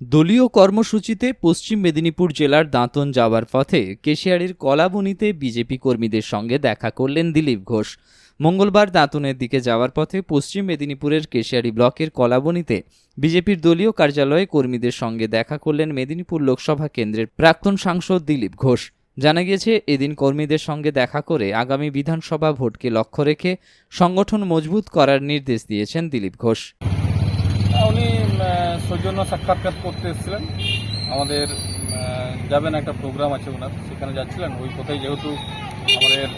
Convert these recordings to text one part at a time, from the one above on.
দলীয় কর্মসূচিতে পশ্চিম মেদিনীপুর জেলার দাঁতন যাওয়ার পথে কেশিয়ারির কলাবনিতে বিজেপি কর্মীদের সঙ্গে দেখা করলেন দিলীপ ঘোষ। মঙ্গলবার দাঁতনের দিকে যাওয়ার পথে পশ্চিম মেদিনীপুরের কেশিয়াড়ি ব্লকের কলাবনিতে বিজেপির দলীয় কার্যালয়ে কর্মীদের সঙ্গে দেখা করলেন মেদিনীপুর লোকসভা কেন্দ্রের প্রাক্তন সাংসদ দিলীপ ঘোষ। জানা গিয়েছে, এদিন কর্মীদের সঙ্গে দেখা করে আগামী বিধানসভা ভোটকে লক্ষ্য রেখে সংগঠন মজবুত করার নির্দেশ দিয়েছেন দিলীপ ঘোষ। উনি সৌজন্য সাক্ষাৎকার করতে এসেছিলেন। আমাদের যাবেন একটা প্রোগ্রাম আছে ওনার সেখানে যাচ্ছিলেন। ওই কোথায় যেহেতু আমাদের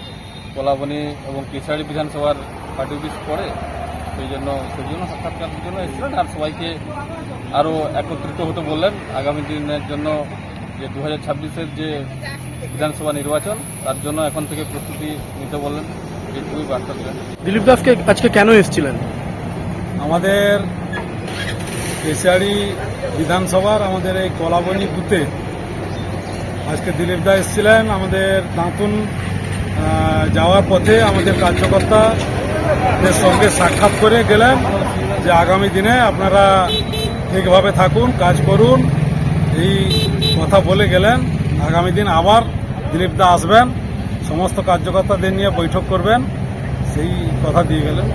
কলাবনি এবং কেশারি বিধানসভার পার্টি অফিস পড়ে সেই জন্য সৌজন্য সাক্ষাৎকারের জন্য এসেছিলেন। আর সবাইকে আরও একত্রিত হতে বললেন। আগামী দিনের জন্য যে দু হাজার ছাব্বিশের যে বিধানসভা নির্বাচন তার জন্য এখন থেকে প্রস্তুতি নিতে বললেন। এইটুকুই বার্তা দিলেন। দিলীপ দাসকে আজকে কেন এসেছিলেন? আমাদের কেশিয়াড়ি বিধানসভার আমাদের এই কলাবনি বুথে আজকে দিলীপ দা এসেছিলেন আমাদের দাঁতুন যাওয়ার পথে আমাদের কার্যকর্তাদের সঙ্গে সাক্ষাৎ করে গেলেন যে আগামী দিনে আপনারা ঠিকভাবে থাকুন, কাজ করুন। এই কথা বলে গেলেন। আগামী দিন আবার দিলীপ দা আসবেন। সমস্ত কার্যকর্তাদের নিয়ে বৈঠক করবেন। সেই কথা দিয়ে গেলেন।